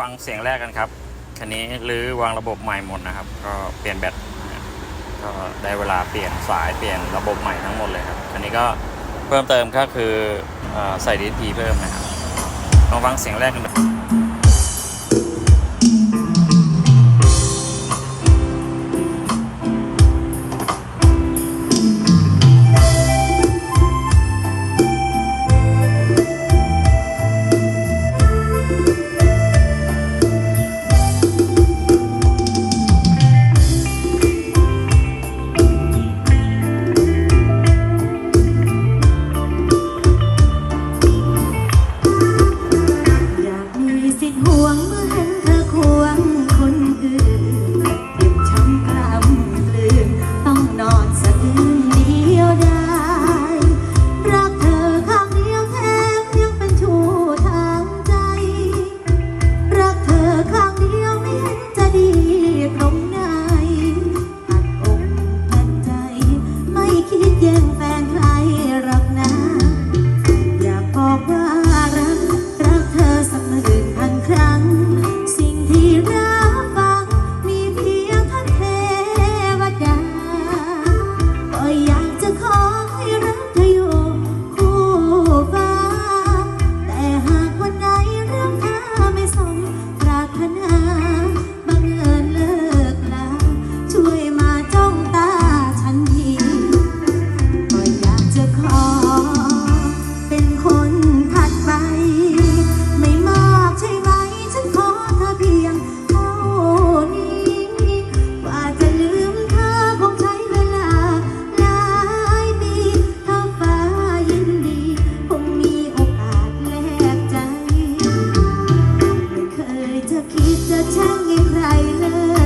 ฟังเสียงแรกกันครับคันนี้รื้อวางระบบใหม่หมดนะครับ ก็เปลี่ยนแบตก็ได้เวลาเปลี่ยนสายเปลี่ยนระบบใหม่ทั้งหมดเลยครับคันนี้ก็เพิ่มเติมก็คืออ่อใส่ดีทีเพิ่มนะครับลองฟังเสียงแรกกันดู nóng ช่างอย่างไรเลย